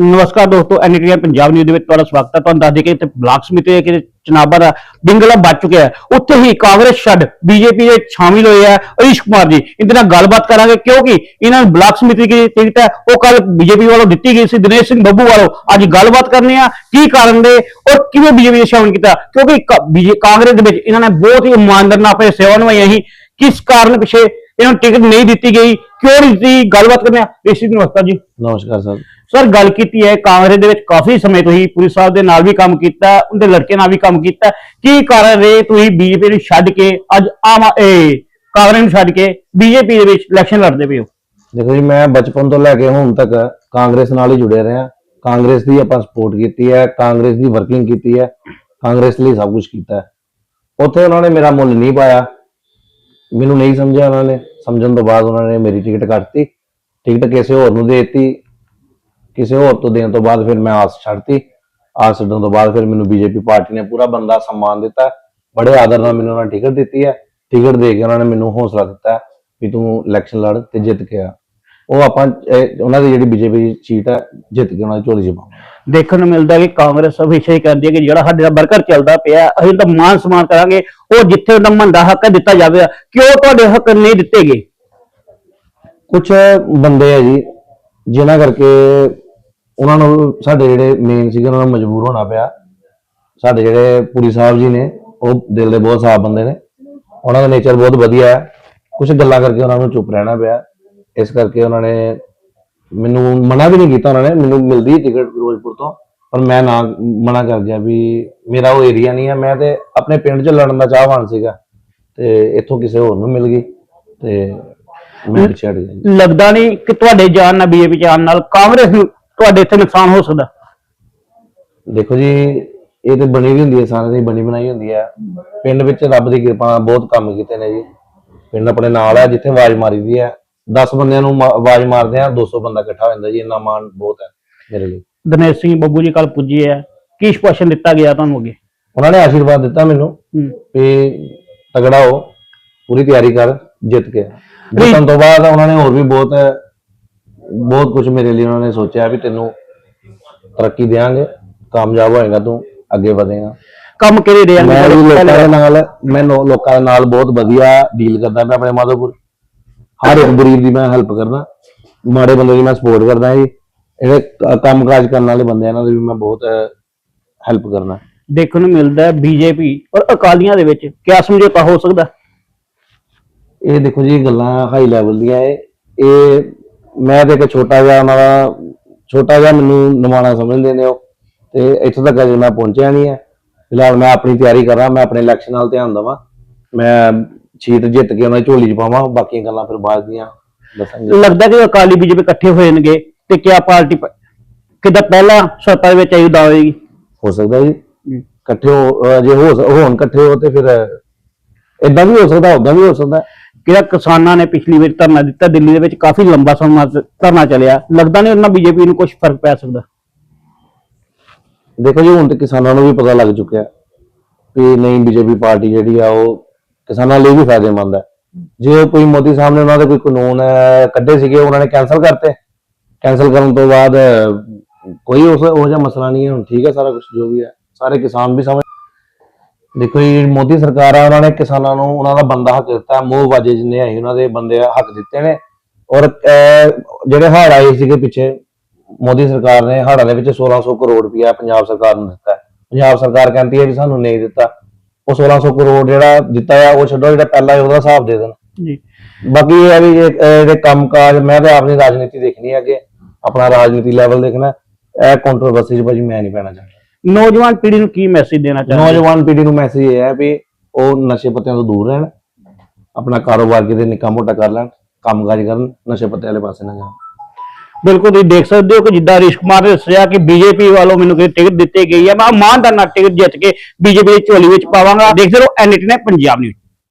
ਨਮਸਕਾਰ ਦੋਸਤੋ NTR Punjab news ਦੇ ਵਿੱਚ ਤੁਹਾਡਾ ਸਵਾਗਤ ਹੈ। ਤੁਹਾਨੂੰ ਦੱਸ ਦੇ ਕਿ ਇੱਥੇ ਬਲਾਕ ਸਮਿਤੀ ਦੇ ਕਿ ਚਨਾਬਾ ਦਾ ਬਿੰਗਲਾ ਬਚ ਚੁੱਕਿਆ ਹੈ। ਉੱਥੇ ਹੀ ਕਾਂਗਰਸ ਛੱਡ ਬੀਜੇਪੀ ਦੇ ਸ਼ਾਮਿਲ ਹੋਏ ਆ ਅਰੀਸ਼ ਕੁਮਾਰ ਜੀ। ਇਹਦੇ ਨਾਲ ਗੱਲਬਾਤ ਕਰਾਂਗੇ ਕਿਉਂਕਿ ਇਹਨਾਂ ਨੂੰ ਬਲਾਕ ਸਮਿਤੀ ਦੀ ਟਿਕਟ ਹੈ, ਉਹ ਕੱਲ ਬੀਜੇਪੀ ਵੱਲੋਂ ਦਿੱਤੀ ਗਈ ਸੀ। ਦਿਨੇਸ਼ ਸਿੰਘ ਬੱਬੂ ਵੱਲੋਂ ਅੱਜ ਗੱਲਬਾਤ ਕਰਨੀ ਆ, ਕੀ ਕਾਰਨ ਦੇ ਔਰ ਕਿਵੇਂ ਬੀਜੇਪੀ ਨੇ ਸ਼ਾਮਿਲ ਕੀਤਾ। ਕਿਉਂਕਿ ਕਾਂਗਰਸ ਦੇ ਵਿੱਚ ਇਹਨਾਂ ਨੇ ਬਹੁਤ ਹੀ ਇਮਾਨਦਾਰ ਨਾਲ ਆਪਣੀ ਸੇਵਾ ਨਿਭਾਈਆਂ ਸੀ। ਕਿਸ ਕਾਰਨ ਪਿਛੇ ਇਹਨਾਂ ਨੂੰ ਟਿਕਟ ਨਹੀਂ ਦਿੱਤੀ ਗਈ? ਕਿਉਂ ਨਹੀਂ ਦਿੱਤੀ ਗੱਲਬਾਤ ਕਰਨੀ ਆ। ਰਿਸ਼ੀ ਨਮਸਕਾਰ ਜੀ। ਨਮਸਕਾਰ ਸਰ। ਸਰ, ਗੱਲ ਕੀਤੀ ਹੈ, ਕਾਂਗਰਸ ਦੇ ਵਿੱਚ ਕਾਫੀ ਸਮੇਂ ਤੋਂ ਹੀ ਪੁਲਿਸ ਸਾਹਿਬ ਦੇ ਨਾਲ ਵੀ ਕੰਮ ਕੀਤਾ, ਉਹਦੇ ਲੜਕੇ ਨਾਲ ਵੀ ਕੰਮ ਕੀਤਾ। ਕੀ ਕਾਰਨ ਰਹੇ ਤੁਸੀਂ ਬੀਜੇਪੀ ਨੂੰ ਛੱਡ ਕੇ, ਅੱਜ ਆਮ ਇਹ, ਕਾਂਗਰਸ ਨੂੰ ਛੱਡ ਕੇ ਬੀਜੇਪੀ ਦੇ ਵਿੱਚ ਇਲੈਕਸ਼ਨ ਲੜਦੇ ਪਏ ਹੋ? ਦੇਖੋ ਜੀ, ਮੈਂ ਬਚਪਨ ਤੋਂ ਲੈ ਕੇ ਹੁਣ ਤੱਕ ਕਾਂਗਰਸ ਨਾਲ ਹੀ ਜੁੜਿਆ ਰਿਹਾ। ਕਾਂਗਰਸ ਦੀ ਆਪਾਂ ਸਪੋਰਟ ਕੀਤੀ ਹੈ, ਕਾਂਗਰਸ ਦੀ ਵਰਕਿੰਗ ਕੀਤੀ ਹੈ, ਕਾਂਗਰਸ ਲਈ ਸਭ ਕੁਝ ਕੀਤਾ ਉੱਥੇ ਉਹਨਾਂ ਨੇ ਮੇਰਾ ਮੁੱਲ ਨਹੀਂ ਪਾਇਆ। ਮੈਨੂੰ ਨਹੀਂ ਸਮਝਿਆ ਉਹਨਾਂ ਨੇ। ਸਮਝਣ ਤੋਂ ਬਾਅਦ ਉਹਨਾਂ ਨੇ ਮੇਰੀ ਟਿਕਟ ਕੱਟਤੀ। ਟਿਕਟ ਕਿਸੇ ਹੋਰ ਨੂੰ ਦੇ ਦਿੱਤੀ। ਕਿਸੇ ਹੋਰ ਤੋਂ ਦੇਣ ਤੋਂ ਬਾਅਦ ਫਿਰ ਮੈਂ ਆਸ ਛੱਡਤੀ। ਆਸ ਛੱਡਣ ਤੋਂ ਬਾਅਦ ਫਿਰ ਮੈਨੂੰ ਬੀਜੇਪੀ ਪਾਰਟੀ ਨੇ ਪੂਰਾ ਬੰਦਾ ਸਨਮਾਨ ਦਿੱਤਾ। ਬੜੇ ਆਦਰ ਨਾਲ ਮੈਨੂੰ ਉਹਨਾਂ ਨੇ ਟਿਕਟ ਦਿੱਤੀ ਹੈ। ਟਿਕਟ ਦੇ ਕੇ ਉਹਨਾਂ ਨੇ ਮੈਨੂੰ ਹੌਸਲਾ ਦਿੱਤਾ ਵੀ ਤੂੰ ਇਲੈਕਸ਼ਨ ਲੜ ਤੇ ਜਿੱਤ ਕੇ ਆ। ਉਹ ਆਪਾਂ ਉਹਨਾਂ ਦੀ ਜਿਹੜੀ ਬੀਜੇਪੀ ਸੀਟ ਹੈ ਜਿੱਤ ਕੇ ਉਹਨਾਂ ਦੀ ਝੋਲੀ 'ਚ ਦੇਖਣ ਨੂੰ ਮਿਲਦਾ ਕਿ ਕਾਂਗਰਸ ਹਮੇਸ਼ਾ ਹੀ ਕਹਿੰਦੀ ਹੈ ਕਿ ਜਿਹੜਾ ਸਾਡੇ ਦਾ ਵਰਕਰ ਚੱਲਦਾ ਪਿਆ ਅਸੀਂ ਤਾਂ ਮਾਨ ਸਨਮਾਨ ਕਰਾਂਗੇ। ਉਹ ਜਿੱਥੇ ਉਹਦਾ ਮੰਦਾ ਹੱਕ ਦਿੱਤਾ ਜਾਵੇਗਾ ਕਿਉਂ ਤੁਹਾਡੇ ਹੱਕ ਨਹੀਂ ਦਿੱਤੇ ਗਏ? ਕੁਝ ਬੰਦੇ ਆ ਜੀ ਜਿਨ੍ਹਾਂ ਕਰਕੇ ਉਹਨਾਂ ਨੂੰ ਸਾਡੇ ਜਿਹੜੇ ਮੇਨ ਸੀਗੇ, ਉਹਨਾਂ ਨੂੰ ਮਜਬੂਰ ਹੋਣਾ ਪਿਆ। ਸਾਡੇ ਜਿਹੜੇ ਪੁਰੀ ਸਾਹਿਬ ਜੀ ਨੇ, ਉਹ ਦਿਲ ਦੇ ਬਹੁਤ ਸਾਫ਼ ਬੰਦੇ ਨੇ। ਉਹਨਾਂ ਦਾ ਨੇਚਰ ਬਹੁਤ ਵਧੀਆ ਹੈ। ਕੁਝ ਗੱਲਾਂ ਕਰਕੇ ਉਹਨਾਂ ਨੂੰ ਚੁੱਪ ਰਹਿਣਾ ਪਿਆ। ਇਸ ਕਰਕੇ ਉਹਨਾਂ ਨੇ ਮੈਨੂੰ ਮਨਾ ਵੀ ਨਹੀਂ ਕੀਤਾ ਉਹਨਾਂ ਨੇ। ਮੈਨੂੰ ਮਿਲਦੀ ਟਿਕਟ ਫਿਰੋਜ਼ਪੁਰ ਤੋਂ, ਪਰ ਮੈਂ ਨਾ ਮਨਾ ਕਰ ਗਿਆ ਵੀ ਮੇਰਾ ਉਹ ਏਰੀਆ ਨਹੀਂ ਹੈ। ਮੈਂ ਤੇ ਆਪਣੇ ਪਿੰਡ 'ਚ ਲੜਨ ਦਾ ਚਾਹਵਾਨ ਸੀਗਾ ਤੇ ਇੱਥੋਂ ਕਿਸੇ ਹੋਰ ਨੂੰ ਮਿਲ ਗਈ ਤੇ ਮੈਂ ਛੱਡ ਹਟ ਗਿਆ। ਲੱਗਦਾ ਨਹੀਂ ਕਿ ਤੁਹਾਡੇ ਜਾਣ ਨਾਲ, ਬੀਜੇਪੀ ਜਾਣ ਨਾਲ ਕਾਂਗਰਸ ਨੂੰ ਤੁਹਾਡੇ ਇੱਥੇ ਨੁਕਸਾਨ ਹੋ ਸਕਦਾ। ਦੇਖੋ ਜੀ ਇਹ ਤੇ ਬਣੀ ਵੀ ਹੁੰਦੀ ਹੈ ਸਾਰਿਆਂ ਦੀ ਬਣੀ ਬਣਾਈ ਹੁੰਦੀ ਹੈ। ਪਿੰਡ ਵਿੱਚ ਰੱਬ ਦੀ ਕਿਰਪਾ ਨਾਲ ਬਹੁਤ ਕੰਮ ਕੀਤੇ ਨੇ ਜੀ। ਪਿੰਡ ਆਪਣੇ ਨਾਲ ਹੈ ਜਿੱਥੇ ਆਵਾਜ਼ ਮਾਰੀ ਦੀ ਹੈ। 10 ਬੰਦਿਆਂ ਨੂੰ ਮਾ- ਆਵਾਜ਼ ਮਾਰਦੇ ਆ 200 ਬੰਦਾ ਇਕੱਠਾ ਹੋ ਜਾਂਦਾ ਜੀ ਇੰਨਾ ਮਾਣ ਬਹੁਤ ਹੈ ਮੇਰੇ ਲਈ। ਦਿਨੇਸ਼ ਸਿੰਘ ਬੱਬੂ ਜੀ ਕੱਲ ਪੁੱਜੇ ਆ ਕੀ ਸਪੈਸ਼ਲ ਦਿੱਤਾ ਗਿਆ ਤੁਹਾਨੂੰ ਅੱਗੇ? ਉਹਨਾਂ ਨੇ ਆਸ਼ੀਰਵਾਦ ਦਿੱਤਾ ਮੈਨੂੰ ਹੂੰ। ਵੀ ਤਗੜਾ ਹੋ ਪੂਰੀ ਤਿਆਰੀ ਕਰ ਜਿੱਤ ਕੇ। ਜਿੱਤਣ ਤੋਂ ਬਾਅਦ ਉਹਨਾਂ ਨੇ ਹੋਰ ਵੀ ਬਹੁਤ ਬਹੁਤ ਕੁਝ ਮੇਰੇ ਲਈ ਉਹਨਾਂ ਨੇ ਸੋਚਿਆ ਵੀ ਤੈਨੂੰ ਤਰੱਕੀ ਦੇਵਾਂਗੇ ਕਾਮਯਾਬ ਹੋਏਗਾ ਤੂੰ ਅੱਗੇ ਵਧੇਗਾ। ਕੰਮ ਕਿਹੜੇ ਰਹੇ ਮੈਂ ਵੀ ਲੋਕਾਂ ਦੇ ਨਾਲ ਮੈਂ ਲੋਕਾਂ ਦੇ ਨਾਲ ਬਹੁਤ ਵਧੀਆ ਡੀਲ ਕਰਦਾ ਮੈਂ ਆਪਣੇ ਮਾਧੋਪੁਰ। ਹਰ ਇੱਕ ਗਰੀਬ ਦੀ ਮੈਂ ਹੈਲਪ ਕਰਦਾ। ਮਾੜੇ ਬੰਦੇ ਦੀ ਮੈਂ ਸਪੋਰਟ ਕਰਦਾ ਜੀ। ਜਿਹੜੇ ਕ- ਕੰਮਕਾਜ ਕਰਨ ਵਾਲੇ ਬੰਦੇ ਆ, ਇਹਨਾਂ ਦੀ ਵੀ ਮੈਂ ਬਹੁਤ ਹੈਲਪ ਕਰਨਾ ਦੇਖਣ ਨੂੰ ਮਿਲਦਾ ਬੀਜੇਪੀ ਔਰ ਅਕਾਲੀਆਂ ਦੇ ਵਿੱਚ। ਕਿਆ ਸਮਝੌਤਾ ਹੋ ਸਕਦਾ? ਇਹ ਦੇਖੋ ਜੀ ਗੱਲਾਂ ਹਾਈ ਲੈਵਲ ਦੀਆਂ ਇਹ। ਇਹ ਮੈਂ ਤੇ ਇੱਕ ਛੋਟਾ ਜਿਹਾ ਉਹਨਾਂ ਦਾ ਛੋਟਾ ਜਿਹਾ ਮੈਨੂੰ ਨਿਮਾਣਾ ਸਮਝਦੇ ਨੇ ਉਹ। ਤੇ ਇੱਥੋਂ ਤੱਕ ਅਜੇ ਮੈਂ ਪਹੁੰਚਿਆ ਨਹੀਂ ਹੈ। ਫਿਲਹਾਲ ਮੈਂ ਆਪਣੀ ਤਿਆਰੀ ਕਰ ਰਿਹਾ ਮੈਂ ਆਪਣੇ ਇਲੈਕਸ਼ਨ ਨਾਲ ਧਿਆਨ ਦੇਵਾਂ। ਮੈਂ ਸੀਟ ਜਿੱਤ ਕੇ ਉਹਨਾਂ ਦੀ ਝੋਲੀ 'ਚ ਪਾਵਾਂ ਬਾਕੀਆਂ ਗੱਲਾਂ ਫਿਰ ਬਾਅਦ ਦੀਆਂ ਦੱਸਾਂਗੇ। ਲੱਗਦਾ ਕਿ ਅਕਾਲੀ ਬੀਜੇਪੀ ਇਕੱਠੇ ਹੋਣਗੇ ਤੇ ਕਿਆ ਪਾਰਟੀ ਕਿੱਦਾਂ ਪਹਿਲਾਂ ਸੱਤਾ ਵਿੱਚ ਆਈ ਉਦਾਂ ਹੋਏਗੀ? ਹੋ ਸਕਦਾ ਜੀ। ਇਕੱਠੇ ਹੋ ਜੇ ਹੋ ਹੋਣ ਇਕੱਠੇ ਹੋ ਤੇ ਫਿਰ ਇਦਾਂ ਵੀ ਹੋ ਸਕਦਾ ਉਦਾਂ ਵੀ ਹੋ ਸਕਦਾ। ਕਿਹੜਾ ਕਿਸਾਨਾਂ ਨੇ ਪਿਛਲੀ ਵਾਰ ਧਰਨਾ ਦਿੱਤਾ, ਦਿੱਲੀ ਦੇ ਵਿੱਚ ਕਾਫੀ ਲੰਬਾ ਸਮਾਂ ਧਰਨਾ ਚੱਲਿਆ। ਲੱਗਦਾ ਨਹੀਂ ਉਹਨਾਂ ਬੀਜੇਪੀ ਨੂੰ ਕੁਝ ਫ਼ਰਕ ਪੈ ਸਕਦਾ। ਦੇਖੋ ਜੀ, ਹੁਣ ਤੇ ਕਿਸਾਨਾਂ ਨੂੰ ਵੀ ਪਤਾ ਲੱਗ ਚੁੱਕਿਆ ਕਿ ਨਹੀਂ, ਬੀਜੇਪੀ ਪਾਰਟੀ ਜਿਹੜੀ ਆ, ਉਹ ਕਿਸਾਨਾਂ ਲਈ ਵੀ ਫਾਇਦੇਮੰਦ ਹੈ। ਜੇ ਕੋਈ ਮੋਦੀ ਸਾਹਿਬ ਨੇ ਉਹਨਾਂ ਦੇ ਕੋਈ ਕਾਨੂੰਨ ਕੱਢੇ ਸੀਗੇ, ਉਹਨਾਂ ਨੇ ਕੈਨਸਲ ਕਰਤੇ। ਕੈਨਸਲ ਕਰਨ ਤੋਂ ਬਾਅਦ ਕੋਈ ਉਸ ਉਹ ਜਿਹਾ ਮਸਲਾ ਨਹੀਂ ਹੈ, ਹੁਣ ਠੀਕ ਹੈ ਸਾਰਾ ਕੁਝ ਜੋ ਵੀ ਹੈ। ਸਾਰੇ ਕਿਸਾਨ ਵੀ ਸਮਝ ਦੇਖੋ ਜੀ ਮੋਦੀ ਸਰਕਾਰ ਆ ਉਹਨਾਂ ਨੇ ਕਿਸਾਨਾਂ ਨੂੰ ਉਹਨਾਂ ਦਾ ਬੰਦਾ ਹੱਕ ਦਿੱਤਾ ਮੋਹ ਵਾਜੇ ਜਿੰਨੇ ਆਏ ਉਹਨਾਂ ਦੇ ਬੰਦੇ ਹੱਕ ਦਿੱਤੇ ਨੇ ਔਰ ਜਿਹੜੇ ਹੜ੍ਹ ਆਏ ਸੀਗੇ ਪਿੱਛੇ ਮੋਦੀ ਸਰਕਾਰ ਨੇ ਹੜ੍ਹਾਂ ਦੇ ਵਿੱਚ 1600 ਕਰੋੜ ਰੁਪਇਆ ਪੰਜਾਬ ਸਰਕਾਰ ਨੂੰ ਦਿੱਤਾ। ਪੰਜਾਬ ਸਰਕਾਰ ਕਹਿੰਦੀ ਹੈ ਵੀ ਸਾਨੂੰ ਨਹੀਂ ਦਿੱਤਾ ਉਹ 1600 ਕਰੋੜ ਜਿਹੜਾ ਦਿੱਤਾ ਆ ਉਹ ਛੱਡੋ ਜਿਹੜਾ ਪਹਿਲਾਂ ਉਹਦਾ ਹਿਸਾਬ ਦੇ ਦੇਣ ਜੀ ਬਾਕੀ ਇਹ ਹੈ ਵੀ ਇਹ- ਇਹਦੇ ਕੰਮਕਾਜ ਮੈਂ ਤਾਂ ਆਪਣੀ ਰਾਜਨੀਤੀ ਦੇਖਣੀ ਹੈ ਕਿ ਆਪਣਾ ਰਾਜਨੀਤੀ ਲੈਵਲ ਦੇਖਣਾ। ਇਹ ਕੰਟਰੋਵਰਸੀ 'ਚ ਭਾਜੀ ਮੈਂ ਨਹੀਂ ਪੈਣਾ ਚਾਹੁੰਦਾ ਨੌਜਵਾਨ ਪੀੜ੍ਹੀ ਨੂੰ ਕੀ ਮੈਸੇਜ ਦੇਣਾ ਚਾਹੁੰਦੇ? ਨੌਜਵਾਨ ਪੀੜ੍ਹੀ ਨੂੰ ਮੈਸੇਜ ਇਹ ਹੈ ਵੀ ਉਹ ਨਸ਼ੇ ਪੱਤਿਆਂ ਤੋਂ ਦੂਰ ਰਹਿਣ ਆਪਣਾ ਕਾਰੋਬਾਰ ਕਿਤੇ ਨਿੱਕਾ ਮੋਟਾ ਕਰ ਲੈਣ ਕੰਮਕਾਜ ਕਰਨ ਨਸ਼ੇ ਪੱਤੇ ਵਾਲੇ ਪਾਸੇ ਨਾ ਜਾਣ। ਬਿਲਕੁਲ ਤੁਸੀਂ ਦੇਖ ਸਕਦੇ ਹੋ ਕਿ ਜਿੱਦਾਂ ਹਰੀਸ਼ ਕੁਮਾਰ ਨੇ ਦੱਸਿਆ ਕਿ ਬੀਜੇਪੀ ਵੱਲੋਂ ਮੈਨੂੰ ਕੋਈ ਟਿਕਟ ਦਿੱਤੀ ਗਈ ਹੈ। ਮੈਂ ਮਾਨਦਾਰ ਨਾਲ ਟਿਕਟ ਜਿੱਤ ਕੇ ਬੀਜੇਪੀ ਦੀ ਝੋਲੀ ਵਿੱਚ ਪਾਵਾਂਗਾ। ਦੇਖਦੇ ਰਹੋ ਐਨਟੀ ਨੇ ਪੰਜਾਬ ਨਿਊਜ਼